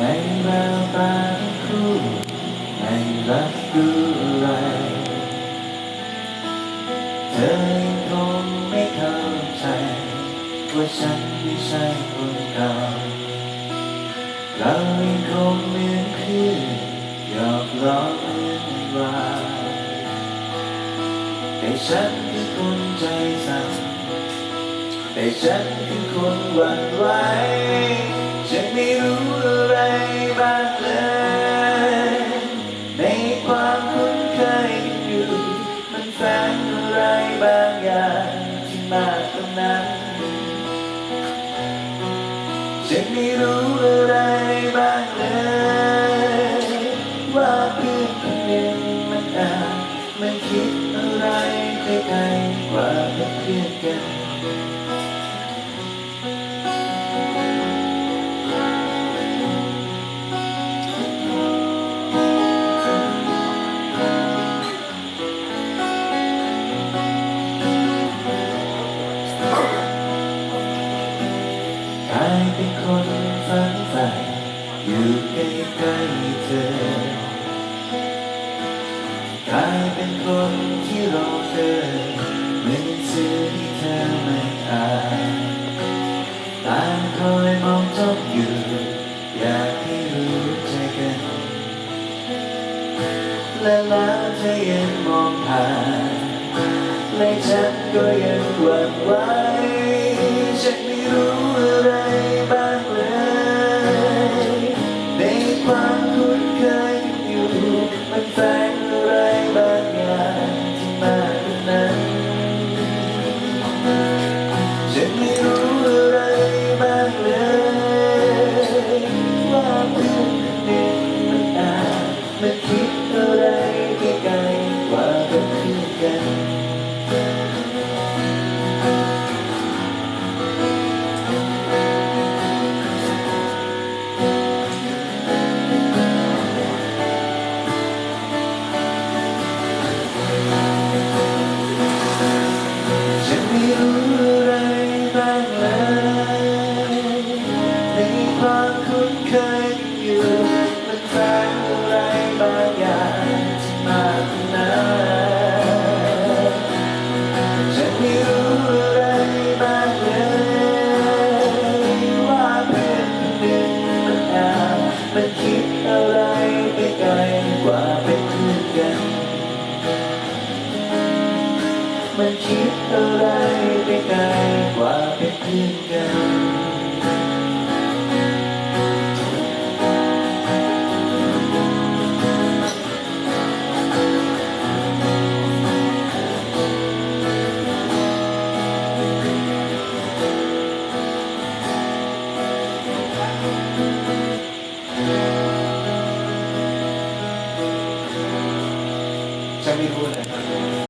ในแววตาทั้งคู่ไม่รับรู้อะไรเธอยังคงไม่เข้าใจว่าฉันไม่ใช่คนเก่าเรายังคงเหมือนเพื่อนหยอกล้อเหมือนวาแต่ฉันคือคนใจสั่นแต่ฉันคือคนหวั่นไหว มันแฝงอะไรบางอย่างที่มากกว่านั้น ฉันไม่รู้อะไรบ้างเลย ว่าเพื่อนคนหนึ่งมันอาจมันคิดอะไรไปไกลกว่าเป็นเพื่อนกัน ใกล้เธอกลายเป็นคนที่รอเธอเหมือนหนังสือที่เธอไม่อ่านตามคอยมองจ้องอยู่ อยากให้รู้ใจกัน และแล้วเธอยังมองผ่านและฉันก็ยังหวั่น รู้อะไรบ้างเลยในความคุ้นเคยอยู่มันแฝงอะไรบางอย่างที่มากกว่านั้นฉันไม่รู้อะไรบ้างเลยว่าเพื่อนคนหนึ่งมันอาจมันคิดอะไรไปไกลกว่าเป็นเพื่อนกันมันคิด ไปไกลกว่าเป็นเพื่อนกันจะไม่รู้